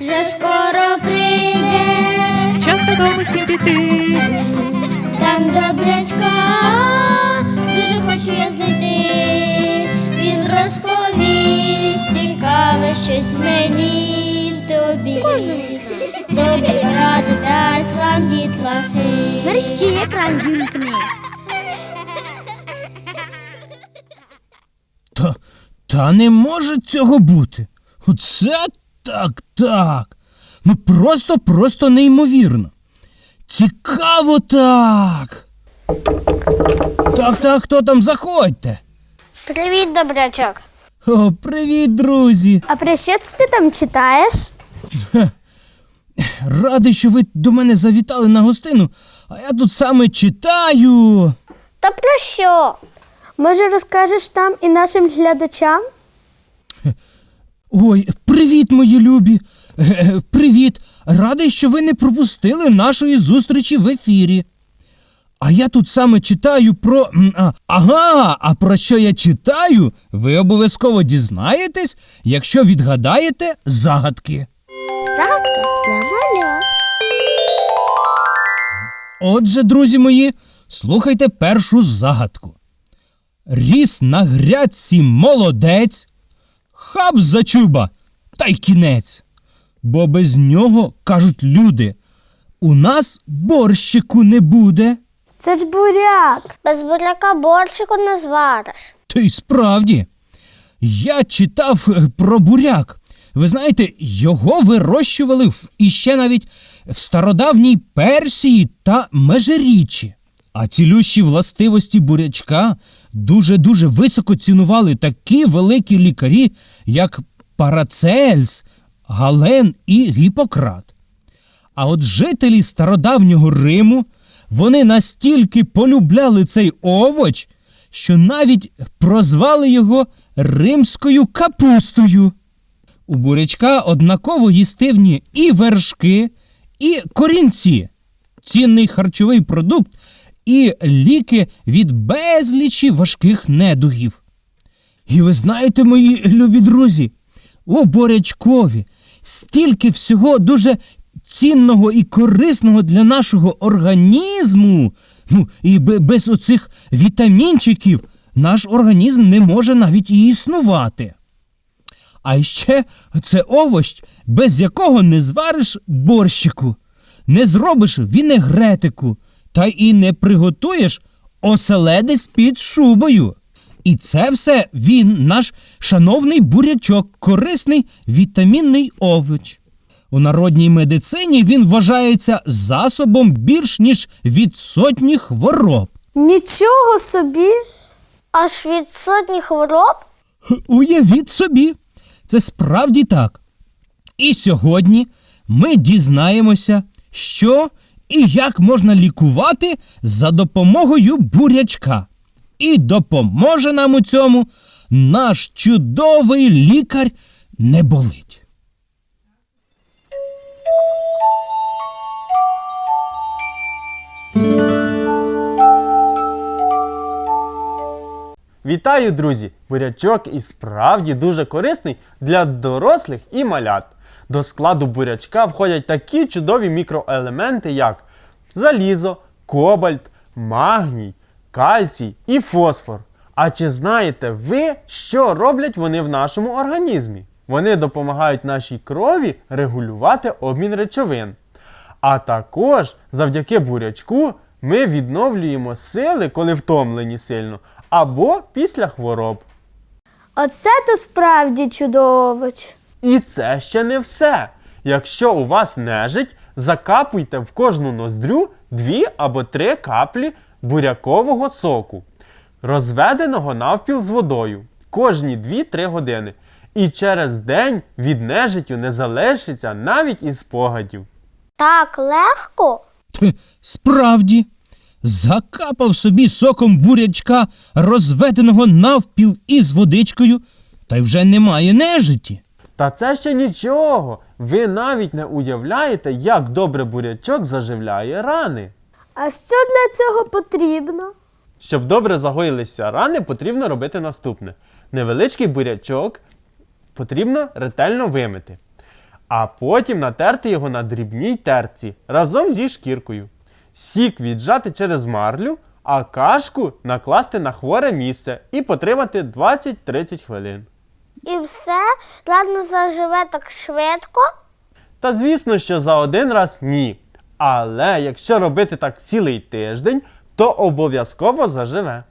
вже скоро прийде, Час додому всім піти. там добрячка, дуже хочу я знайти. Він розповість цікаве щось мені й тобі. Добрі ради дасть вам дітлахи. Мерщі екран вімкни. Та, та не може цього бути. Оце так, так. Ну просто, просто неймовірно. Цікаво так. Так, так, хто там заходьте? Привіт, добрячок. О, привіт, друзі. А про що це ти там читаєш? Радий, що ви до мене завітали на гостину, а я тут саме читаю. Та про що? Може, розкажеш там і нашим глядачам? Ой, привіт, мої любі. Е, Привіт. Радий, що ви не пропустили нашої зустрічі в ефірі. А я тут саме читаю про. ага, а про що я читаю, ви обов'язково дізнаєтесь, якщо відгадаєте загадки. Загадка для малят. Отже, друзі мої, слухайте першу загадку. Ріс на грядці молодець, хап за чуба, та й кінець. Бо без нього, кажуть люди, у нас борщику не буде. Це ж буряк. Без буряка борщику не звариш. Та й справді. Я читав е, про буряк. Ви знаєте, його вирощували в, іще навіть в стародавній Персії та Межиріччі. А цілющі властивості бурячка дуже-дуже високо цінували такі великі лікарі, як Парацельс, Гален і Гіппократ. А от жителі стародавнього Риму вони настільки полюбляли цей овоч, що навіть прозвали його римською капустою. У бурячка однаково їстивні і вершки, і корінці, цінний харчовий продукт і ліки від безлічі важких недугів. І ви знаєте, мої любі друзі, у бурячкові стільки всього дуже цінного і корисного для нашого організму. Ну, і без оцих вітамінчиків наш організм не може навіть і існувати. А ще це овощ, без якого не звариш борщику, не зробиш вінегретику, та і не приготуєш оселедець під шубою. І це все він, наш шановний бурячок, корисний вітамінний овоч. У народній медицині він вважається засобом більш ніж від сотні хвороб. Нічого собі. Аж від сотні хвороб? Уявіть собі, це справді так. І сьогодні ми дізнаємося, що і як можна лікувати за допомогою бурячка. І допоможе нам у цьому наш чудовий лікар не болить. Вітаю, друзі! Бурячок і справді дуже корисний для дорослих і малят. До складу бурячка входять такі чудові мікроелементи, як залізо, кобальт, магній, кальцій і фосфор. А чи знаєте ви, що роблять вони в нашому організмі? Вони допомагають нашій крові регулювати обмін речовин. А також завдяки бурячку ми відновлюємо сили, коли втомлені сильно, або після хвороб. Оце то справді чудовоч. І це ще не все. Якщо у вас нежить, закапуйте в кожну ноздрю дві або три каплі бурякового соку, розведеного навпіл з водою, кожні 2-3 години. І через день від нежиттю не залишиться навіть і спогадів. Так легко. Ть, Справді, закапав собі соком бурячка, розведеного навпіл із водичкою, та й вже немає нежиті. Та це ще нічого. Ви навіть не уявляєте, як добре бурячок заживляє рани. А що для цього потрібно? Щоб добре загоїлися рани, потрібно робити наступне: невеличкий бурячок потрібно ретельно вимити. а потім натерти його на дрібній терці разом зі шкіркою. Сік віджати через марлю, а кашку накласти на хворе місце і потримати 20-30 хвилин. І все, ладно заживе так швидко. Та звісно, що за один раз ні. Але якщо робити так цілий тиждень, то обов'язково заживе.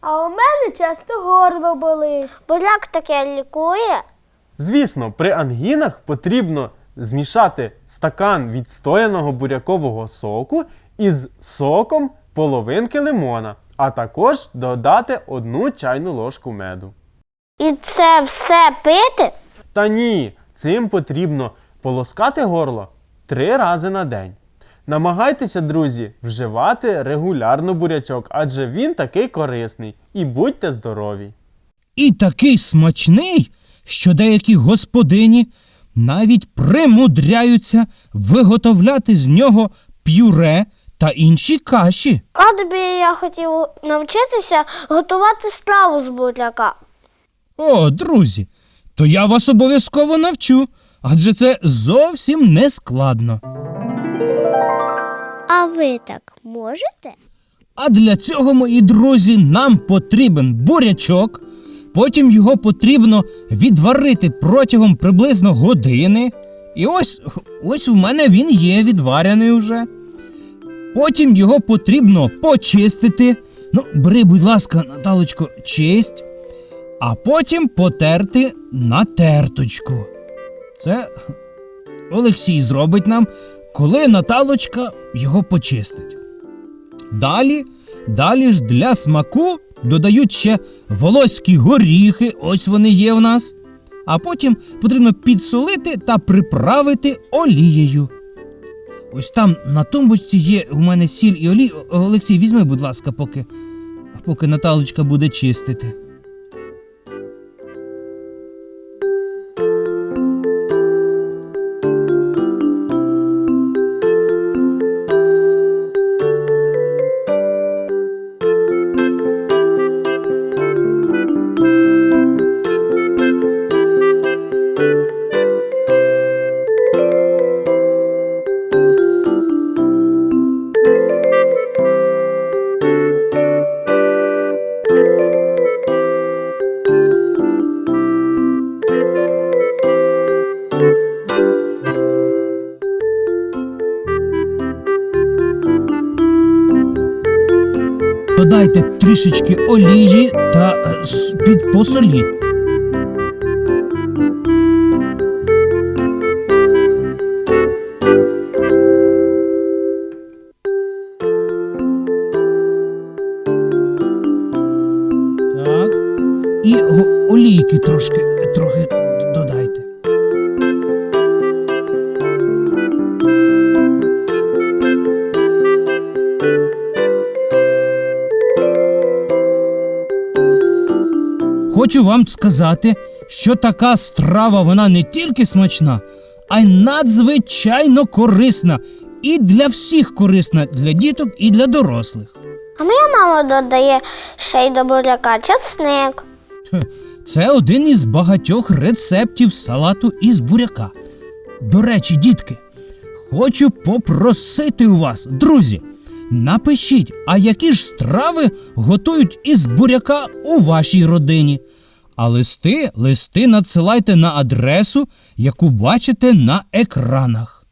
А у мене часто горло болить. Буряк таке лікує. Звісно, при ангінах потрібно змішати стакан відстояного бурякового соку із соком половинки лимона, а також додати одну чайну ложку меду. І це все пити? Та ні, цим потрібно полоскати горло три рази на день. Намагайтеся, друзі, вживати регулярно бурячок, адже він такий корисний. І будьте здорові! І такий смачний, що деякі господині навіть примудряються виготовляти з нього пюре та інші каші. А тобі я хотів навчитися готувати страву з буряка. О, друзі, то я вас обов'язково навчу, адже це зовсім не складно. А ви так можете? А для цього, мої друзі, нам потрібен бурячок. Потім його потрібно відварити протягом приблизно години. І ось ось у мене він є відварений уже. Потім його потрібно почистити. Ну, бери, будь ласка, Наталочко, чисть. А потім потерти на терточку. Це Олексій зробить нам, коли Наталочка його почистить. Далі, далі ж для смаку додають ще волоські горіхи, ось вони є в нас. А потім потрібно підсолити та приправити олією. Ось там на тумбочці є у мене сіль і олій. Олексій, візьми, будь ласка, поки, поки Наталочка буде чистити. Трішечки олії та е, посоліть. Хочу вам сказати, що така страва вона не тільки смачна, а й надзвичайно корисна. І для всіх корисна, для діток і для дорослих. А моя мама додає ще й до буряка чесник. Це один із багатьох рецептів салату із буряка. До речі, дітки, хочу попросити у вас, друзі, напишіть, а які ж страви готують із буряка у вашій родині. А листи, листи надсилайте на адресу, яку бачите на екранах.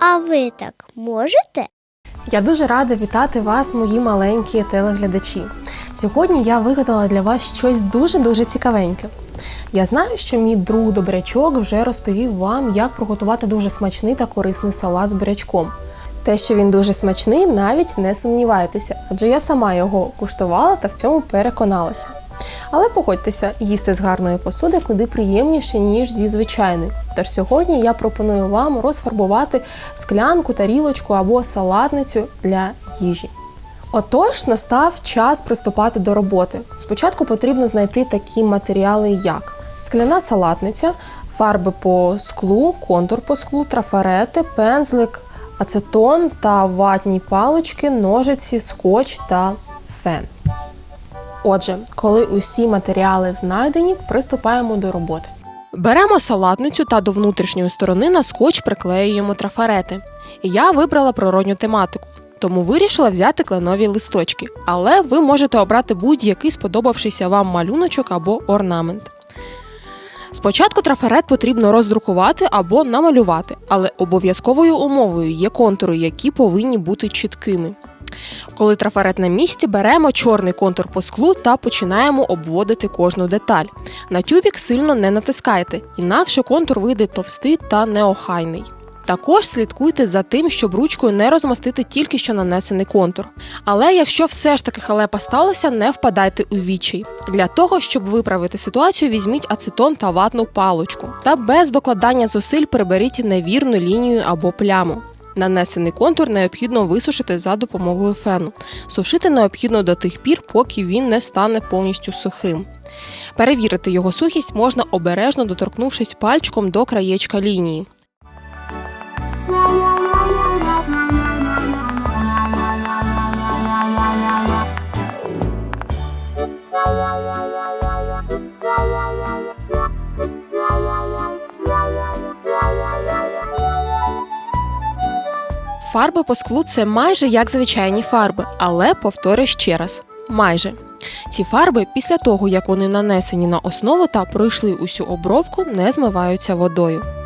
А ви так можете? Я дуже рада вітати вас, мої маленькі телеглядачі. Сьогодні я вигадала для вас щось дуже-дуже цікавеньке. Я знаю, що мій друг Добрячок вже розповів вам, як приготувати дуже смачний та корисний салат з бурячком. Те, що він дуже смачний, навіть не сумнівайтеся, адже я сама його куштувала та в цьому переконалася. Але погодьтеся, їсти з гарної посуди куди приємніше, ніж зі звичайної. Тож сьогодні я пропоную вам розфарбувати склянку, тарілочку або салатницю для їжі. Отож, настав час приступати до роботи. Спочатку потрібно знайти такі матеріали, як скляна салатниця, фарби по склу, контур по склу, трафарети, пензлик, ацетон та ватні палички, ножиці, скотч та фен. Отже, коли усі матеріали знайдені, приступаємо до роботи. Беремо салатницю та до внутрішньої сторони на скотч приклеюємо трафарети. Я вибрала природню тематику, тому вирішила взяти кленові листочки, але ви можете обрати будь-який сподобавшийся вам малюночок або орнамент. Спочатку трафарет потрібно роздрукувати або намалювати, але обов'язковою умовою є контури, які повинні бути чіткими. Коли трафарет на місці, беремо чорний контур по склу та починаємо обводити кожну деталь. На тюбік сильно не натискайте, інакше контур вийде товстий та неохайний. Також слідкуйте за тим, щоб ручкою не розмастити тільки що нанесений контур. Але якщо все ж таки халепа сталася, не впадайте у відчай. Для того, щоб виправити ситуацію, візьміть ацетон та ватну паличку та без докладання зусиль приберіть невірну лінію або пляму. Нанесений контур необхідно висушити за допомогою фену. Сушити необхідно до тих пір, поки він не стане повністю сухим. Перевірити його сухість можна обережно доторкнувшись пальчиком до краєчка лінії. Фарби по склу це майже як звичайні фарби, але повторю ще раз: майже. Ці фарби після того, як вони нанесені на основу та пройшли усю обробку, не змиваються водою.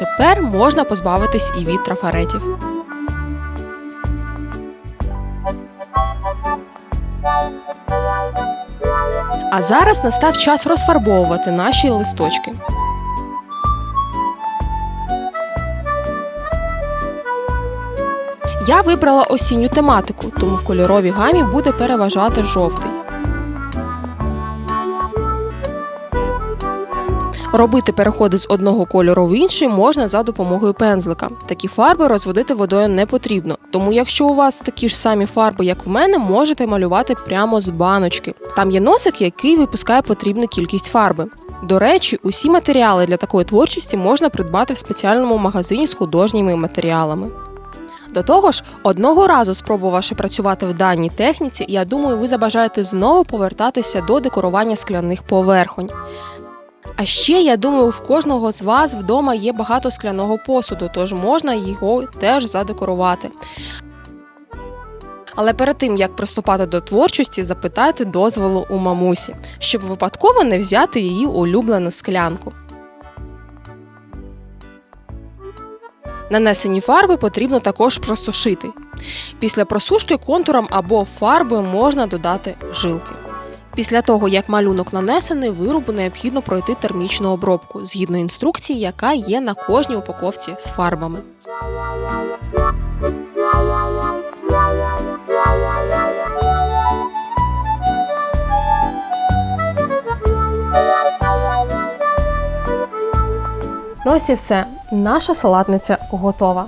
Тепер можна позбавитись і від трафаретів. А зараз настав час розфарбовувати наші листочки. Я вибрала осінню тематику, тому в кольоровій гамі буде переважати жовтий. Робити переходи з одного кольору в інший можна за допомогою пензлика. Такі фарби розводити водою не потрібно. Тому, якщо у вас такі ж самі фарби, як в мене, можете малювати прямо з баночки. Там є носик, який випускає потрібну кількість фарби. До речі, усі матеріали для такої творчості можна придбати в спеціальному магазині з художніми матеріалами. До того ж, одного разу спробувавши працювати в даній техніці, я думаю, ви забажаєте знову повертатися до декорування скляних поверхонь. А ще я думаю, в кожного з вас вдома є багато скляного посуду, тож можна його теж задекорувати. Але перед тим як приступати до творчості, запитайте дозволу у мамусі, щоб випадково не взяти її улюблену склянку. Нанесені фарби потрібно також просушити. Після просушки контуром або фарбою можна додати жилки. Після того, як малюнок нанесений, виробу необхідно пройти термічну обробку згідно інструкції, яка є на кожній упаковці з фарбами. Ну ось і все. Наша салатниця готова.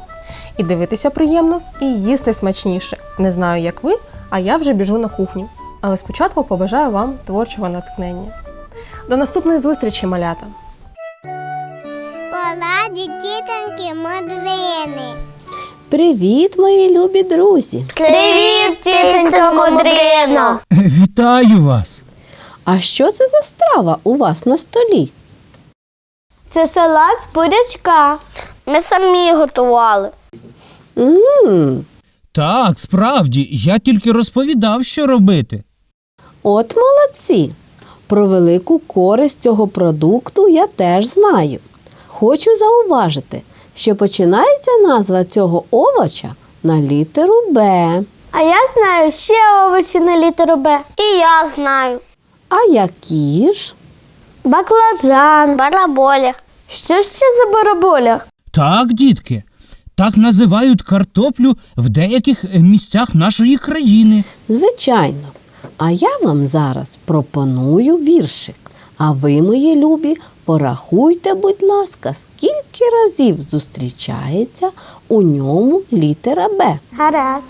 І дивитися приємно, і їсти смачніше. Не знаю, як ви, а я вже біжу на кухню. Але спочатку побажаю вам творчого натхнення. До наступної зустрічі, малята! Поладі тітоньки мудрини. Привіт, мої любі друзі! Привіт, тітонько Кудріно! Вітаю вас! А що це за страва у вас на столі? Це салат з бурячка. Ми самі готували. Мм, Так, справді, я тільки розповідав, що робити. От молодці! Про велику користь цього продукту я теж знаю. Хочу зауважити, що починається назва цього овоча на літеру Б. А я знаю ще овочі на літеру Б. І я знаю. А які ж? Баклажан, бараболя. Що ще за бараболя? Так, дітки, так називають картоплю в деяких е, місцях нашої країни. Звичайно. А я вам зараз пропоную віршик. А ви, мої любі, порахуйте, будь ласка, скільки разів зустрічається у ньому літера Б. Гаразд.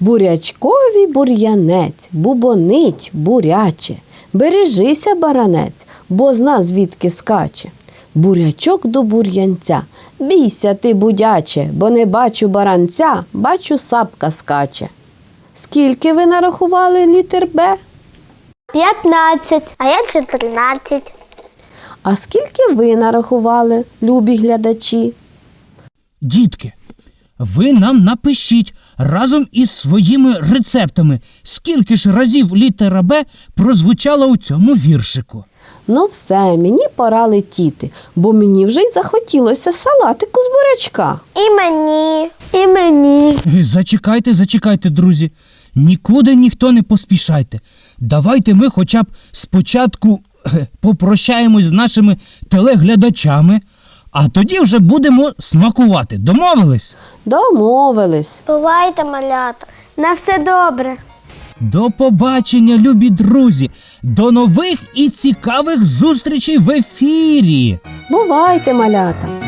Бурячкові бур'янець, бубонить буряче. Бережися, баранець, бо зна звідки скаче. Бурячок до бур'янця. Бійся ти, будяче, бо не бачу баранця, бачу сапка скаче. Скільки ви нарахували літер Б? 15. А я 14. А скільки ви нарахували, любі глядачі? Дітки, ви нам напишіть разом із своїми рецептами, скільки ж разів літера Б прозвучала у цьому віршику. Ну все, мені пора летіти, бо мені вже й захотілося салатику з бурячка. І мені. І мені. Е, Зачекайте, зачекайте, друзі. Нікуди ніхто не поспішайте. Давайте ми хоча б спочатку е, попрощаємось з нашими телеглядачами, а тоді вже будемо смакувати. Домовились? Домовились. Бувайте, малята. На все добре. До побачення, любі друзі! До нових і цікавих зустрічей в ефірі! Бувайте, малята!